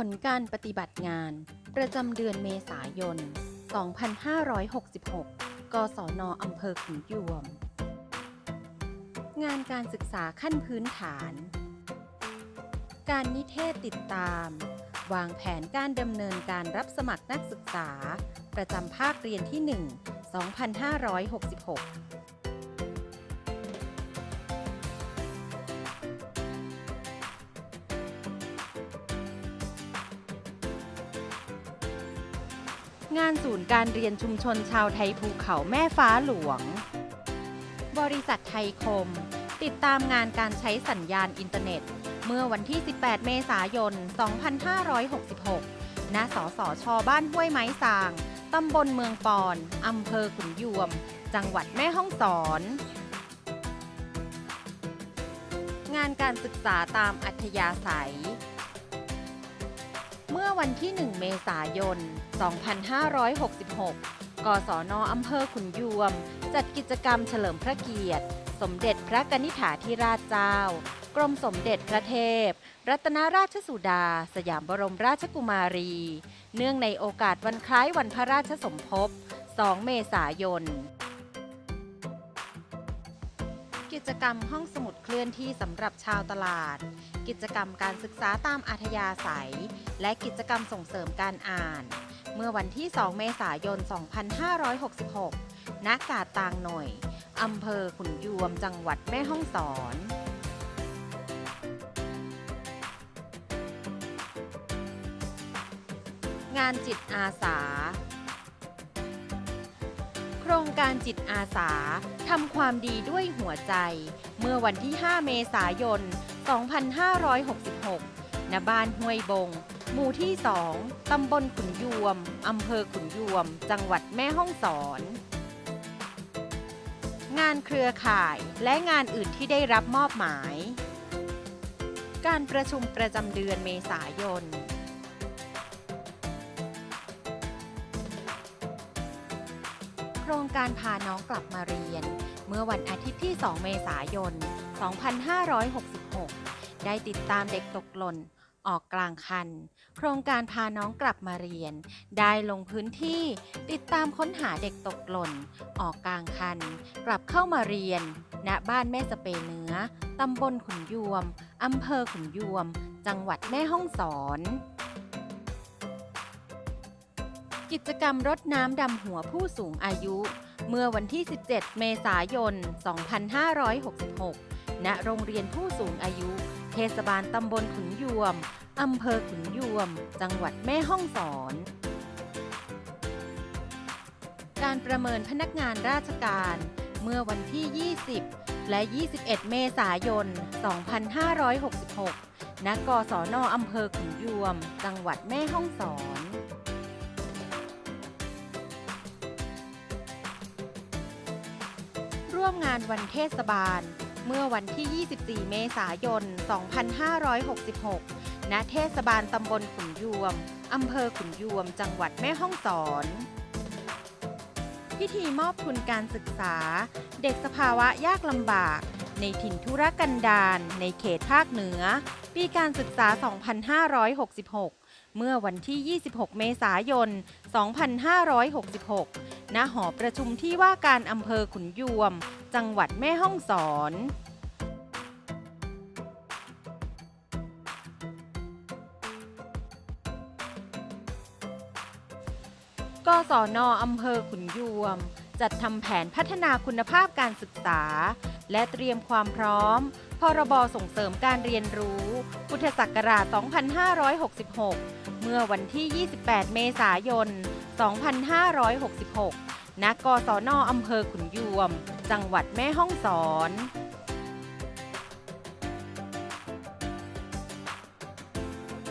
ผลการปฏิบัติงาน ประจำเดือนเมษายน 2566 กศนอำเภอขุนยวม งานการศึกษาขั้นพื้นฐาน การนิเทศติดตาม วางแผนการดำเนินการรับสมัครนักศึกษา ประจำภาคเรียนที่ 1 2566 งานศูนย์การเรียนชุมชนชาวไทยภูเขาแม่ฟ้าหลวง บริษัทไทยคม ติดตามงานการใช้สัญญาณอินเทอร์เน็ต เมื่อวันที่ 18 เมษายน 2566 ณ สสช บ้านห้วยไม้สาง ตำบลเมืองปอน อำเภอขุนยวม จังหวัดแม่ฮ่องสอน งานการศึกษาตามอัธยาศัย เมื่อวันที่ 1 เมษายน 2566 กศนอำเภอขุนยวม จัดกิจกรรมเฉลิมพระเกียรติ สมเด็จพระกนิษฐาธิราชเจ้า กรมสมเด็จพระเทพ รัตนราชสุดา สยามบรมราชกุมารี เนื่องในโอกาสวันคล้ายวันพระราชสมภพ 2 เมษายน จกรรมห้องสมุดเคลื่อนที่สำหรับชาวตลาด กิจกรรมการศึกษาตามอัธยาศัย และกิจกรรมส่งเสริมการอ่าน เมื่อวันที่ 2 เมษายน 2566 ณ กาดตางหน่อยอำเภอขุนยวม จังหวัดแม่ฮ่องสอนงานจิตอาสา โครงการจิตอาสา ทำความดีด้วยหัวใจ เมื่อวันที่ 5 เมษายน 2566 ณ บ้านห้วยบง หมู่ที่ 2 ตำบลขุนยวม อำเภอขุนยวม จังหวัดแม่ฮ่องสอน งานเครือข่ายและงานอื่นที่ได้รับมอบหมาย การประชุมประจำเดือนเมษายน รงการพาน้องกลับมาเรียน เมื่อวันอาทิตย์ที่ 2 เมษายน 2566 ได้ติดตามเด็กตกหล่น ออกกลางคัน โครงการพาน้องกลับมาเรียน ได้ลงพื้นที่ติดตามค้นหาเด็กตกหล่น ออกกลางคัน กลับเข้ามาเรียน ณ บ้านแม่สเปเนื้อ ตำบลขุนยวม อำเภอขุนยวม จังหวัดแม่ฮ่องสอน กิจกรรมรดน้ำดำหัวผู้สูงอายุ เมื่อวันที่ 17 เมษายน 2566 ณ โรงเรียนผู้สูงอายุ เทศบาลตำบลขุนยวม อำเภอขุนยวม จังหวัดแม่ฮ่องสอน การประเมินพนักงานราชการ เมื่อวันที่ 20 และ 21 เมษายน 2566 ณ กศนอำเภอขุนยวม จังหวัดแม่ฮ่องสอน ร่วมงานวันเทศบาล เมื่อวันที่ 24 เมษายน 2566 ณ เทศบาลตำบลขุนยวม อำเภอขุนยวม จังหวัดแม่ฮ่องสอน พิธีมอบทุนการศึกษา เด็กสภาวะยากลำบาก ในถิ่นธุรกันดารในเขตภาคเหนือ ปีการศึกษา 2566 เมื่อวันที่ 26 เมษายน 2566 ณ หอประชุมที่ว่าการอำเภอขุนยวม จังหวัดแม่ฮ่องสอนกศนอำเภอขุนยวม จัดทำแผนพัฒนาคุณภาพการศึกษา และเตรียมความพร้อม พรบส่งเสริมการเรียนรู้ พุทธศักราช 2566 เมื่อวันที่ 28 เมษายน 2566 ณ กศนอำเภอขุนยวม จังหวัดแม่ฮ่องสอน